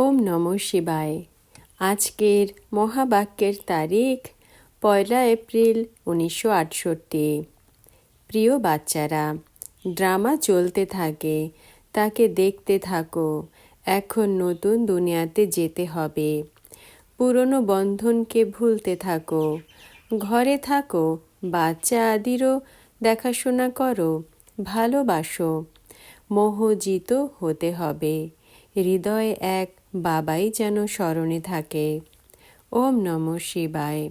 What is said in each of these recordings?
ওম নম শিবায়। আজকের মহাবাক্যের তারিখ পয়লা এপ্রিল উনিশশো আটষট্টি। প্রিয় বাচ্চারা, ড্রামা চলতে থাকে, তাকে দেখতে থাকো, এখন নতুন দুনিয়াতে যেতে হবে। পুরনো বন্ধনকে ভুলতে থাকো, ঘরে থাকো, বাচ্চা আদিরও দেখাশোনা করো, ভালোবাসো, মোহজিত হতে হবে। হৃদয় এক বাবাই যেন স্মরণে থাকে। ওম নম শিবায়।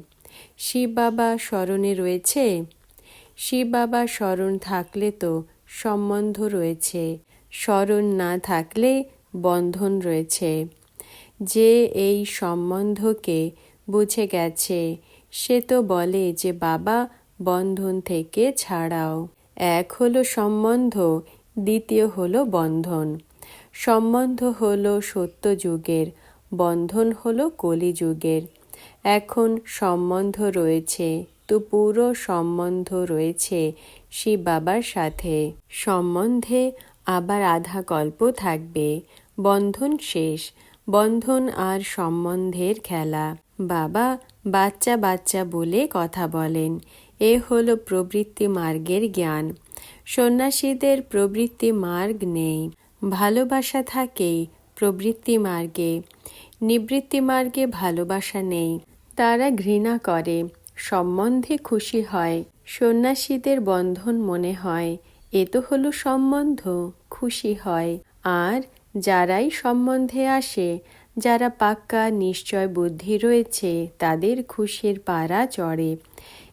শিব বাবা স্মরণে রয়েছে? শিব বাবা স্মরণ থাকলে তো সম্বন্ধ রয়েছে। স্মরণ না থাকলে বন্ধন রয়েছে। যে এই সম্বন্ধকে বুঝে গেছে, সে তো বলে যে বাবা বন্ধন থেকে ছাড়াও। এক হলো সম্বন্ধ, দ্বিতীয় হলো বন্ধন। সম্বন্ধ হল সত্য যুগের বন্ধন হল কলিযুগের। এখন সম্বন্ধ রয়েছে, তো পুরো সম্বন্ধ রয়েছে শিব বাবার সাথে। সম্বন্ধে আবার আধা গল্প থাকবে। বন্ধন শেষ, বন্ধন আর সম্বন্ধের খেলা। বাবা বাচ্চা বাচ্চা বলে কথা বলেন, এ হল প্রবৃত্তি মার্গের জ্ঞান। সন্ন্যাসীদের প্রবৃত্তি মার্গ নেই। ভালোবাসা থাকে প্রবৃত্তি মার্গে, নিবৃত্তি মার্গে ভালোবাসা নেই। তারা ঘৃণা করে, সম্বন্ধে খুশি হয়, সন্ন্যাসীদের বন্ধন মনে হয়, এ তো হলো সম্বন্ধ, খুশি হয়। আর যারাই সম্বন্ধে আসে, যারা পাক্কা নিশ্চয় বুদ্ধি রয়েছে, তাদের খুশির পাড়া চড়ে।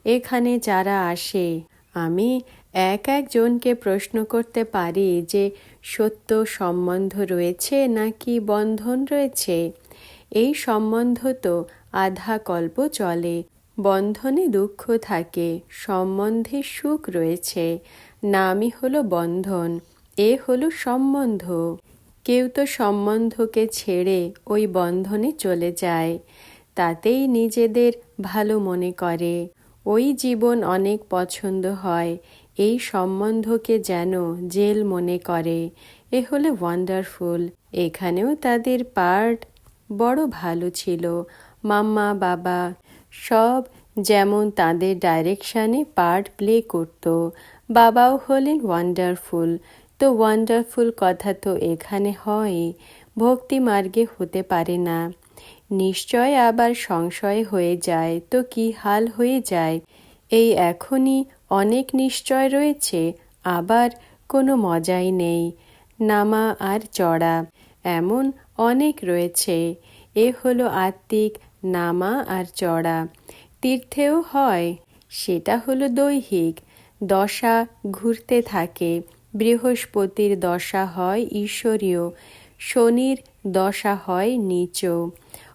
এখানে যারা আসে, আমি এক একজনকে প্রশ্ন করতে পারি যে সত্য সম্বন্ধ রয়েছে নাকি বন্ধন রয়েছে? এই সম্বন্ধ তো আধা কল্প চলে। বন্ধনে দুঃখ থাকে, সম্বন্ধে সুখ রয়েছে। নামই হলো বন্ধন, এ হলো সম্বন্ধ। কেউ তো সম্বন্ধকে ছেড়ে ওই বন্ধনে চলে যায়, তাতেই নিজেদের ভালো মনে করে। ওই জীবন অনেক পছন্দ হয় এই সম্বন্ধকে যেন জেল মনে করে। এ হলে ওয়ান্ডারফুল এখানেও তাদের পার্ট বড় ভালো ছিল। মাম্মা, বাবা সব যেমন তাদের ডাইরেকশানে পার্ট প্লে করত। বাবাও হলেন ওয়ান্ডারফুল তো ওয়ান্ডারফুল কথা তো এখানে হয়। ভক্তি মার্গে হতে পারে না। নিশ্চয় আবার সংশয় হয়ে যায়। তো কি হাল হয়ে যায়? এই এখনই অনেক নিশ্চয় রয়েছে, আবার কোনো মজাই নেই। নামা আর চড়া, এমন অনেক রয়েছে। এ হলো আত্মিক নামা আর চড়া। তীর্থেও হয়, সেটা হলো দৈহিক। দশা ঘুরতে থাকে, বৃহস্পতির দশা হয় ঈশ্বরীয়, শনির দশা হয় নিচ।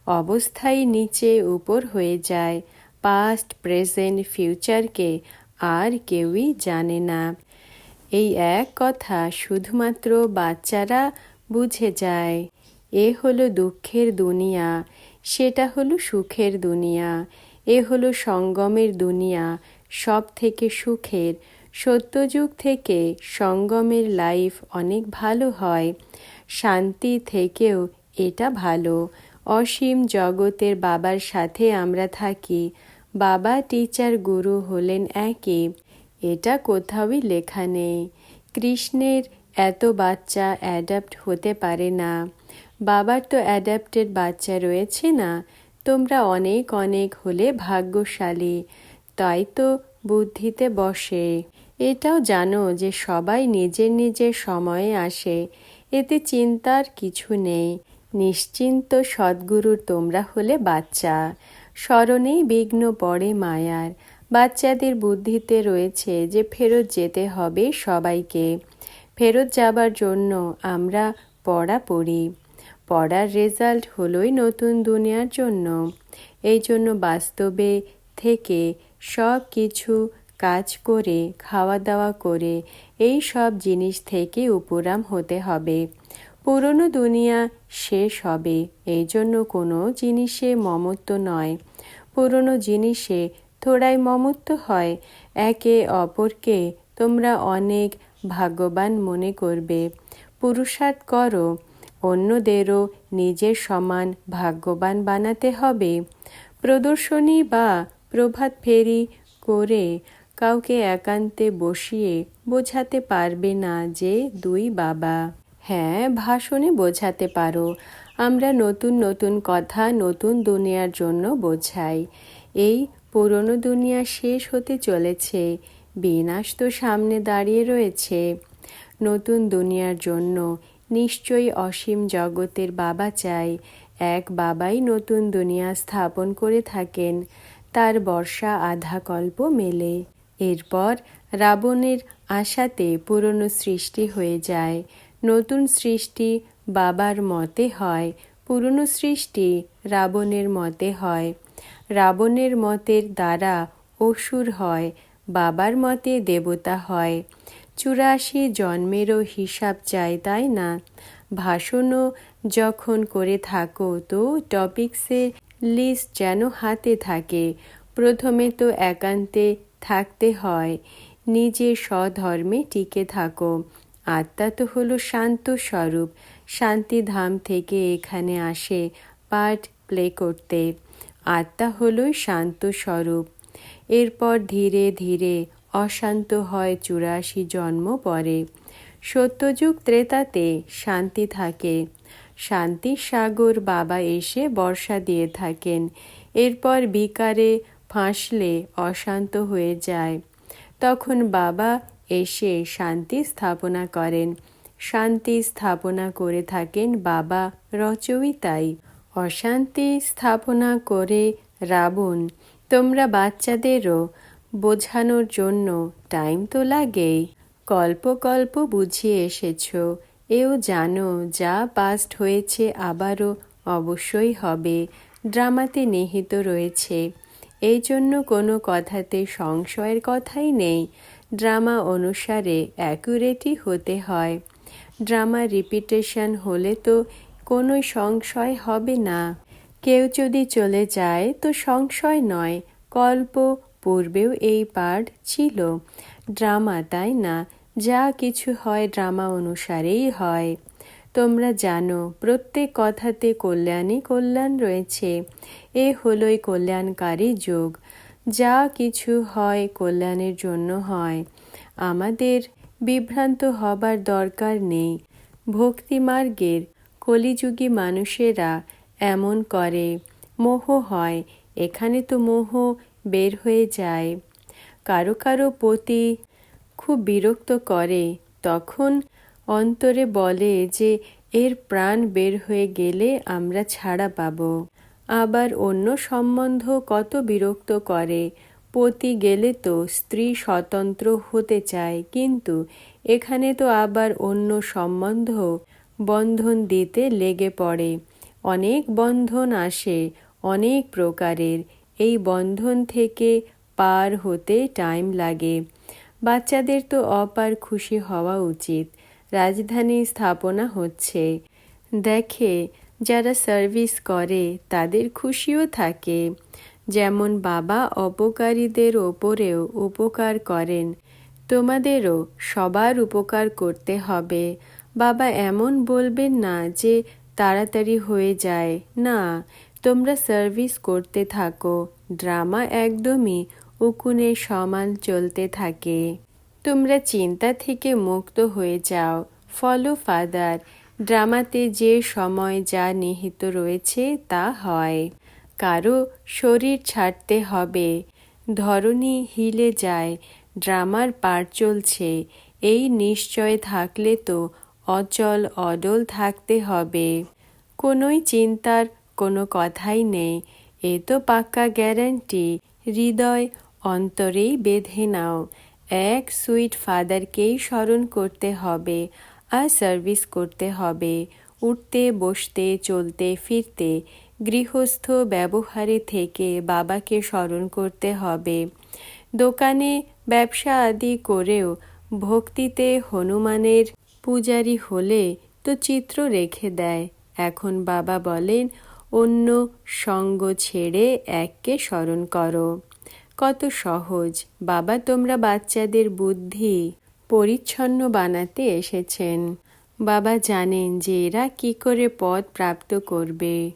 অবস্থায় নিচে উপর হয়ে যায়। পাস্ট প্রেজেন্ট ফিউচারকে আর কেউই জানে না। এই এক কথা শুধুমাত্র বাচ্চারা বুঝে যায়। এ হলো দুঃখের দুনিয়া, সেটা হলো সুখের দুনিয়া। এ হলো সঙ্গমের দুনিয়া সব থেকে সুখের। সত্যযুগ থেকে সঙ্গমের লাইফ অনেক ভালো হয়। শান্তি থেকেও এটা ভালো। অসীম জগতের বাবার সাথে আমরা থাকি। বাবা টিচার গুরু হলেন একই। এটা কোথাওই লেখা নেই। কৃষ্ণের এত বাচ্চা অ্যাডাপ্ট হতে পারে না। বাবার তো অ্যাডাপ্টেড বাচ্চা রয়েছে না। তোমরা অনেক অনেক হলে ভাগ্যশালী। তাই তো বুদ্ধিতে বসে। এটাও জানো যে সবাই নিজের নিজের সময়ে আসে। এতে চিন্তার কিছু নেই। নিশ্চিন্ত সদ্গুরুর তোমরা হলে বাচ্চা। স্মরণেই বিঘ্ন পড়ে মায়ার। বাচ্চাদের বুদ্ধিতে রয়েছে যে ফেরত যেতে হবে সবাইকে। ফেরত যাবার জন্য আমরা পড়া পড়ি। পড়ার রেজাল্ট হলোই নতুন দুনিয়ার জন্য। এই জন্য বাস্তবে থেকে সব কিছু কাজ করে, খাওয়া দাওয়া করে, এই সব জিনিস থেকে উপরাম হতে হবে। পুরনো দুনিয়া শেষ হবে, এই জন্য কোনো জিনিসে মমত্ব নয়। পুরনো জিনিসে থোড়াই মমত্ব হয়, একে অপরকে তোমরা অনেক ভাগ্যবান মনে করবে। পুরুষার্থ করো, অন্যদেরও নিজের সমান ভাগ্যবান বানাতে হবে। প্রদর্শনী বা প্রভাত ফেরি করে কাউকে একান্তে বসিয়ে বোঝাতে পারবে না যে দুই বাবা। হ্যাঁ ভাষণে বোঝাতে পারো। আমরা নতুন নতুন কথা, নতুন দুনিয়ার জন্য বোঝাই। এই পুরনো দুনিয়া শেষ হতে চলেছে, বিনাশ তো সামনে দাঁড়িয়ে রয়েছে। নতুন দুনিয়ার জন্য নিশ্চয়ই অসীম জগতের বাবা চাই। এক বাবাই নতুন দুনিয়া স্থাপন করে থাকেন, তার বর্ষা আধা কল্প মেলে। এরপর রাবণের আশাতে পুরনো সৃষ্টি হয়ে যায়। নতুন সৃষ্টি বাবার মতে হয়, পুরনো সৃষ্টি রাবণের মতে হয়। রাবণের মতের দ্বারা অসুর হয়, বাবার মতে দেবতা হয়। চুরাশি জন্মেরও হিসাব চাই, তাই না? ভাষণও যখন করে থাকো, তো টপিক্সের লিস্ট যেন হাতে থাকে। প্রথমে তো একান্তে থাকতে হয় নিজে স্বধর্মে টিকে থাকো। আত্মা তো হলো শান্ত স্বরূপ। শান্তিধাম থেকে এখানে আসে পার্ট প্লে করতে। আত্মা হলোই শান্ত স্বরূপ। এরপর ধীরে ধীরে অশান্ত হয় চুরাশি জন্ম পরে। সত্যযুগ ত্রেতাতে শান্তি থাকে। শান্তির সাগর বাবা এসে বর্ষা দিয়ে থাকেন। এরপর বিকারে ফাঁসলে অশান্ত হয়ে যায়। তখন বাবা এসে শান্তি স্থাপনা করেন। শান্তি স্থাপনা করে থাকেন বাবা রচয়িতাই। অশান্তি স্থাপনা করে রাবণ, তোমরা বাচ্চাদেরও বোঝানোর জন্য টাইম তো লাগেই। কল্প কল্প বুঝিয়ে এসেছ, এও জানো যা পাস্ট হয়েছে আবারও অবশ্যই হবে, ড্রামাতে নিহিত রয়েছে। এই জন্য কোনো কথাতে সংশয়ের কথাই নেই ড্রামা অনুসারে অ্যাকুরেটই হতে হয়। ড্রামা রিপিটেশন হলে তো কোনো সংশয় হবে না। কেউ যদি চলে যায় তো সংশয় নয় কল্প পূর্বেও এই পার্ট ছিল। ড্রামা তাই না? যা কিছু হয় ড্রামা অনুসারেই হয়। তোমরা জানো, প্রত্যেক কথাতে কল্যাণই কল্যাণ রয়েছে। এ হলোই কল্যাণকারী যোগ। যা কিছু হয় কল্যাণের জন্য হয়। আমাদের বিভ্রান্ত হবার দরকার নেই। ভক্তিমার্গের কলিযুগী মানুষেরা এমন করে, মোহ হয়, এখানে তো মোহ বের হয়ে যায়। কারও কারও প্রতি খুব বিরক্ত করে, তখন অন্তরে বলে যে, এর প্রাণ বের হয়ে গেলে আমরা ছাড়া পাব। আবার অন্য সম্বন্ধ কত বিরক্ত করে। পতি গেলে তো স্ত্রী স্বতন্ত্র হতে চায়, কিন্তু এখানে তো আবার অন্য সম্বন্ধ বন্ধন দিতে লেগে পড়ে। অনেক বন্ধন আসে, অনেক প্রকারের। এই বন্ধন থেকে পার হতে টাইম লাগে। বাচ্চাদের তো অপার খুশি হওয়া উচিত। রাজধানী স্থাপনা হচ্ছে, দেখে যারা সার্ভিস করে, তাদের খুশিও থাকে। যেমন বাবা অপকারীদের ওপরেও উপকার করেন। তোমাদেরও সবার উপকার করতে হবে। বাবা এমন বলবেন না যে তাড়াতাড়ি হয়ে যায়। না, তোমরা সার্ভিস করতে থাকো। ড্রামা একদমই উকুনের সমান চলতে থাকে। তোমরা চিন্তা থেকে মুক্ত হয়ে যাও। ফলো ফাদার ড্রামাতে যে সময় যা নিহিত রয়েছে তা হয়। কারও শরীর ছাড়তে হবে, ধরণী হিলে যায়, ড্রামার পার চলছে, এই নিশ্চয় থাকলে তো অচল অডল থাকতে হবে। কোনোই চিন্তার কোনো কথাই নেই, এ তো পাক্কা গ্যারান্টি, হৃদয় অন্তরেই বেঁধে নাও, এক সুইট ফাদারকেই স্মরণ করতে হবে আর সার্ভিস করতে হবে। উঠতে, বসতে, চলতে, ফিরতে, গৃহস্থ ব্যবহারে থেকে বাবাকে স্মরণ করতে হবে। দোকানে ব্যবসা আদি করেও ভক্তিতে হনুমানের পূজারি হলে তো চিত্র রেখে দেয়। এখন বাবা বলেন, অন্য সঙ্গ ছেড়ে এককে স্মরণ করো। কত সহজ। বাবা, তোমরা বাচ্চাদের বুদ্ধি পরিচ্ছন্ন বানাতে এসেছেন। বাবা জানেন যে এরা কি করে পদ প্রাপ্ত করবে।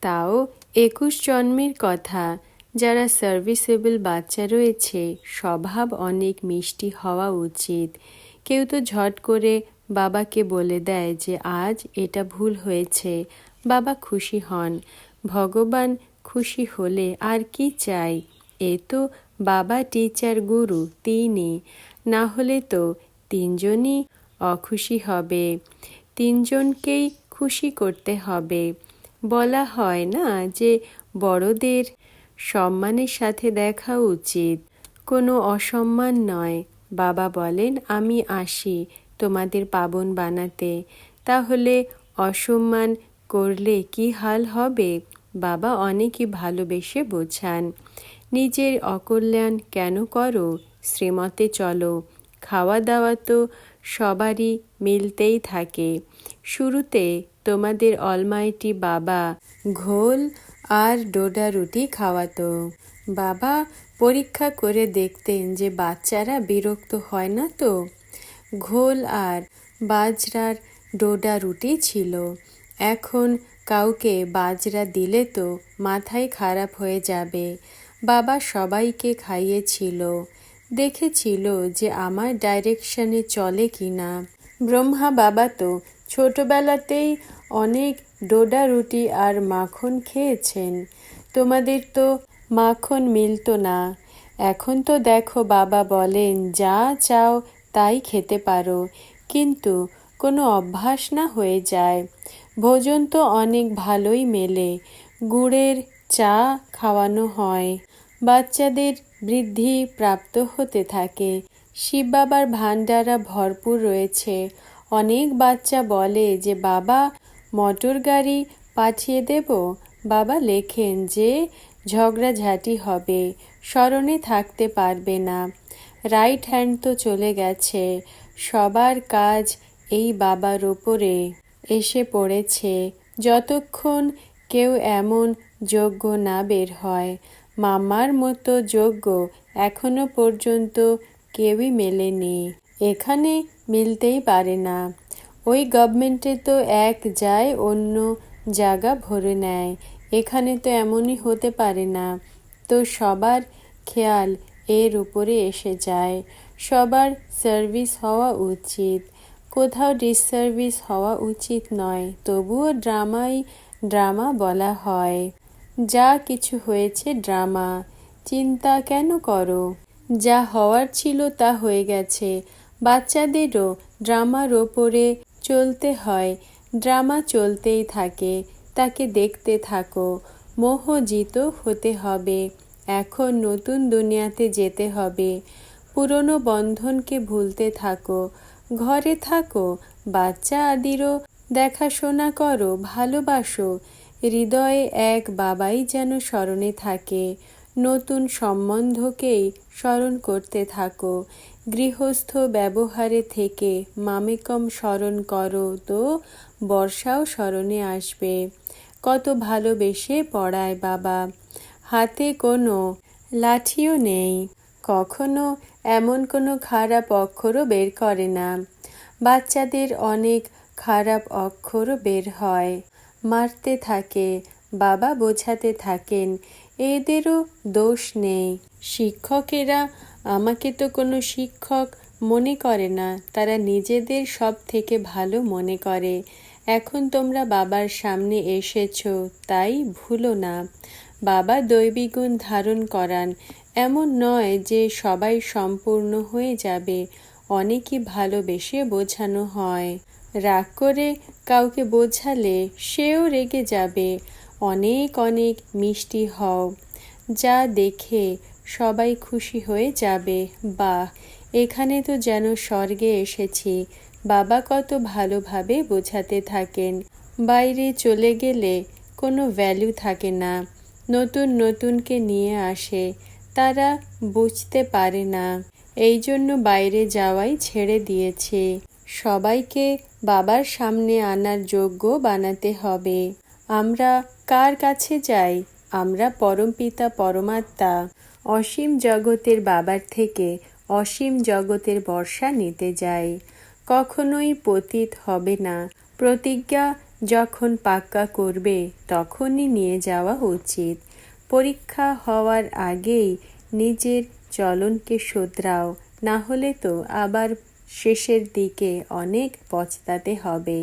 তাও একুশ জন্মের কথা। যারা সার্ভিসেবল বাচ্চা রয়েছে, স্বভাব অনেক মিষ্টি হওয়া উচিত। কেউ তো ঝট করে বাবাকে বলে দেয় যে, আজ এটা ভুল হয়েছে। বাবা খুশি হন। ভগবান খুশি হলে আর কি চাই? এ তো বাবা টিচার গুরু, তিনি। না হলে তো তিনজনই অখুশি হবে। তিনজনকেই খুশি করতে হবে। বলা হয় না যে বড়দের সম্মানের সাথে দেখা উচিত। কোনো অসম্মান নয়। বাবা বলেন, আমি আসি তোমাদের পাবন বানাতে। তাহলে অসম্মান করলে কি হাল হবে? বাবা অনেকই ভালোবেসে বোঝান। নিজের অকল্যাণ কেন করো? শ্রীমতে চলো। খাওয়া দাওয়া তো সবারই মিলতেই থাকে। শুরুতে তোমাদের অলমাইটি বাবা ঘোল আর ডোডা রুটি খাওয়াতো। বাবা পরীক্ষা করে দেখতেন যে বাচ্চারা বিরক্ত হয় না তো। ঘোল আর বাজরার ডোডা রুটি ছিল। এখন কাউকে বাজরা দিলে তো মাথায় খারাপ হয়ে যাবে। বাবা সবাইকে খাইয়েছিল। দেখেছিল যে আমার ডাইরেকশনে চলে কি না ব্রহ্মা বাবা তো ছোটবেলাতেই অনেক ডোডা রুটি আর মাখন খেয়েছেন। তোমাদের তো মাখন মিলতো না। এখন তো দেখো বাবা বলেন, যা চাও তাই খেতে পারো। কিন্তু কোনো অভ্যাস না হয়ে যায়। ভোজন তো অনেক ভালোই মেলে। গুড়ের চা খাওয়ানো হয়। বাচ্চাদের বৃদ্ধি প্রাপ্ত হতে থাকে। শিব বাবার ভাণ্ডারা ভরপুর রয়েছে। অনেক বাচ্চা বলে যে, বাবা, মোটর গাড়ি পাঠিয়ে দেব? বাবা লেখেন যে, ঝগড়াঝাটি হবে, স্মরণে থাকতে পারবে না। রাইট হ্যান্ড তো চলে গেছে। সবার কাজ এই বাবার ওপরে এসে পড়েছে। যতক্ষণ কেউ এমন যোগ্য না বের হয় মামার মতো যোগ্য এখনও পর্যন্ত কেউই মেলেনি। এখানে মিলতেই পারে না। ওই গভর্নমেন্টে তো এক যায় অন্য জায়গা ভরে নেয়। এখানে তো এমনই হতে পারে না। তো সবার খেয়াল এর উপরে এসে যায়। সবার সার্ভিস হওয়া উচিত। কোথাও ডিসসার্ভিস হওয়া উচিত নয়, তবুও ড্রামাই ড্রামা বলা হয়। যা কিছু হয়েছে ড্রামা, চিন্তা কেন করো? যা হওয়ার ছিল তা হয়ে গেছে। বাচ্চাদেরও ড্রামার ওপরে চলতে হয়। ড্রামা চলতেই থাকে, তাকে দেখতে থাকো। মোহজিত হতে হবে। এখন নতুন দুনিয়াতে যেতে হবে। পুরনো বন্ধনকে ভুলতে থাকো। ঘরে থাকো। বাচ্চা আদিরও দেখাশোনা করো, ভালোবাসো। হৃদয়ে এক বাবাই যেন স্মরণে থাকে। নতুন সম্বন্ধকেই স্মরণ করতে থাকো। গৃহস্থ ব্যবহারে থেকে মামেকম স্মরণ করো তো বর্ষাও স্মরণে আসবে। কত ভালোবেসে পড়ায় বাবা। হাতে কোনো লাঠিও নেই। কখনো এমন কোনো খারাপ অক্ষরও বের করে না। বাচ্চাদের অনেক খারাপ অক্ষরও বের হয়। মারতে থাকে, বাবা বোঝাতে থাকেন, এদেরও দোষ নেই। শিক্ষকেরা আমাকে তো কোনো শিক্ষক মনে করে না, তারা নিজেদের সব থেকে ভালো মনে করে। এখন তোমরা বাবার সামনে এসেছ, তাই ভুলো না। বাবা দৈবিগুণ ধারণ করান, এমন নয় যে সবাই সম্পূর্ণ হয়ে যাবে, অনেকই ভালোবেসে বোঝানো হয়। রাগ করে কাউকে বোঝালে সেও রেগে যাবে। অনেক অনেক মিষ্টি হও। যা দেখে সবাই খুশি হয়ে যাবে। বা এখানে তো যেন স্বর্গে এসেছি। বাবা কত ভালোভাবে বোঝাতে থাকেন। বাইরে চলে গেলে কোনো ভ্যালু থাকে না। নতুন, নতুনকে নিয়ে আসে। তারা বুঝতে পারে না। এই জন্য বাইরে যাওয়াই ছেড়ে দিয়েছে। সবাইকে বাবার সামনে আনার যোগ্য বানাতে হবে। আমরা কার কাছে যাই? আমরা পরমপিতা পরমাত্মা। অসীম জগতের বাবার থেকে অসীম জগতের বর্ষা নিতে যাই। কখনোই পতিত হবে না। প্রতিজ্ঞা যখন পাক্কা করবে, তখনই নিয়ে যাওয়া উচিত। পরীক্ষা হওয়ার আগেই নিজের চলনকে শোধরাও, না হলে তো আবার শেষের দিকে অনেক পচতাতে হবে।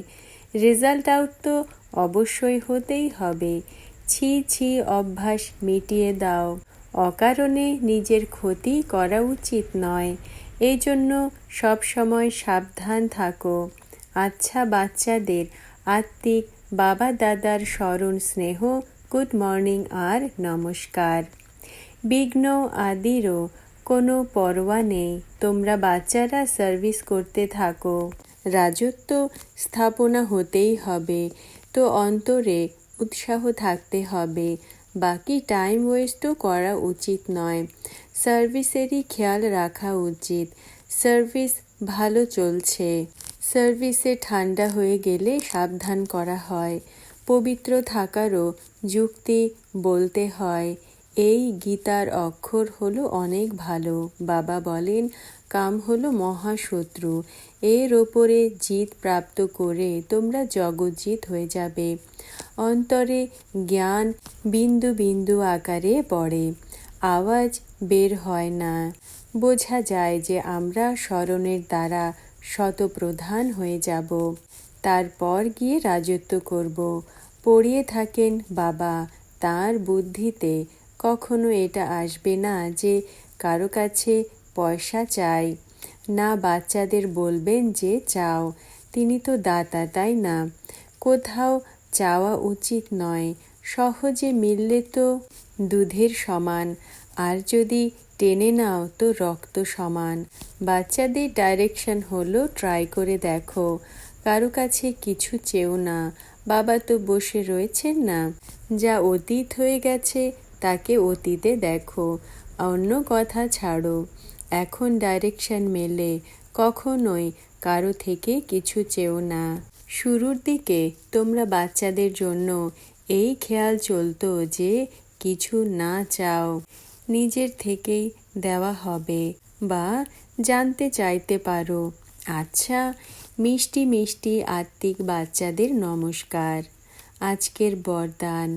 রেজাল্ট আউট তো অবশ্যই হতেই হবে। ছি ছি অভ্যাস মিটিয়ে দাও। অকারণে নিজের ক্ষতি করা উচিত নয়। এই জন্য সবসময় সাবধান থাকো। আচ্ছা বাচ্চাদের আত্মিক বাবা দাদার স্মরণ স্নেহ, গুড মর্নিং আর নমস্কার। বিঘ্ন আদিরও কোনো পরোয়া নেই। তোমরা বাচ্চারা সার্ভিস করতে থাকো। রাজত্ব স্থাপনা হতেই হবে। তো অন্তরে উৎসাহ থাকতে হবে। বাকি টাইম ওয়েস্টও করা উচিত নয়। সার্ভিসেরই খেয়াল রাখা উচিত। সার্ভিস ভালো চলছে। সার্ভিসে ঠান্ডা হয়ে গেলে সাবধান করা হয়। পবিত্র থাকারও যুক্তি বলতে হয়। এই গীতার অক্ষর হলো অনেক ভালো। বাবা বলেন, কাম হলো মহাশত্রু। এর ওপরে জিত প্রাপ্ত করে তোমরা জগজ্জিত হয়ে যাবে। অন্তরে জ্ঞান বিন্দু বিন্দু আকারে পড়ে। আওয়াজ বের হয় না। বোঝা যায় যে আমরা স্মরণের দ্বারা শতপ্রধান হয়ে যাব। তারপর গিয়ে রাজত্ব করব। পড়িয়ে থাকেন বাবা তার বুদ্ধিতে কখনো এটা আসবে না যে কারও কাছে পয়সা চাই। না বাচ্চাদের বলবেন যে চাও। তিনি তো দাতা, তাই না? কোথাও চাওয়া উচিত নয়। সহজে মিললে তো দুধের সমান। আর যদি টেনে নাও তো রক্ত সমান। বাচ্চাদের ডাইরেকশন হলো ট্রাই করে দেখো। কারও কাছে কিছু চেও না। বাবা তো বসে রয়েছেন না। যা অতীত হয়ে গেছে তাকে অতীতে দেখো, অন্য কথা ছাড়ো। এখন ডাইরেকশন মেলে, কখনোই কারও থেকে কিছু চেও না। শুরুর দিকে তোমরা বাচ্চাদের জন্য এই খেয়াল চলতো যে কিছু না চাও, নিজের থেকেই দেওয়া হবে বা জানতে চাইতে পারো। আচ্ছা মিষ্টি মিষ্টি আত্মিক বাচ্চাদের নমস্কার। আজকের বরদান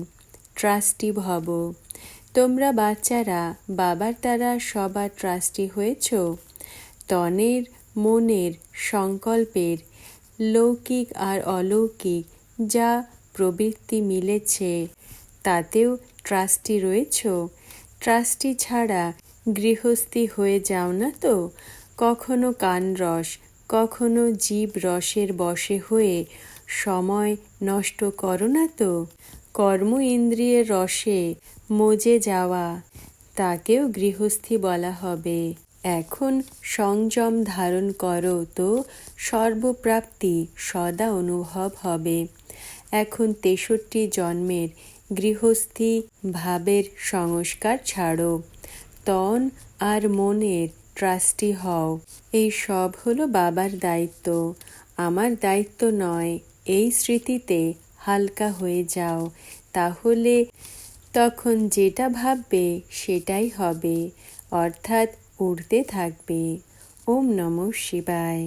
ট্রাস্টি ভব। তোমরা বাচ্চারা, বাবার দ্বারা সবার ট্রাস্টি হয়েছ? তনের, মনের, সংকল্পের, লৌকিক আর অলৌকিক যা প্রবৃত্তি মিলেছে, তাতেও ট্রাস্টি রয়েছ? ট্রাস্টি ছাড়া গৃহস্থী হয়ে যাও না তো? কখনো কানরস কখনো জীব রসের বশে হয়ে সময় নষ্ট করো না তো? কর্ম ইন্দ্রিয়ের রসে মজে যাওয়া, তাকেও গৃহস্থী বলা হবে। এখন সংযম ধারণ করো তো সর্বপ্রাপ্তি সদা অনুভব হবে। এখন তেষট্টি জন্মের গৃহস্থী ভাবের সংস্কার ছাড়ো। তন আর মনের ট্রাস্টি হও। এই সব হলো বাবার দায়িত্ব। আমার দায়িত্ব নয় এই স্মৃতিতে হালকা হয়ে যাও। তাহলে তখন যেটা ভাববে সেটাই হবে। অর্থাৎ উড়তে থাকবে। ওম নম শিবায়।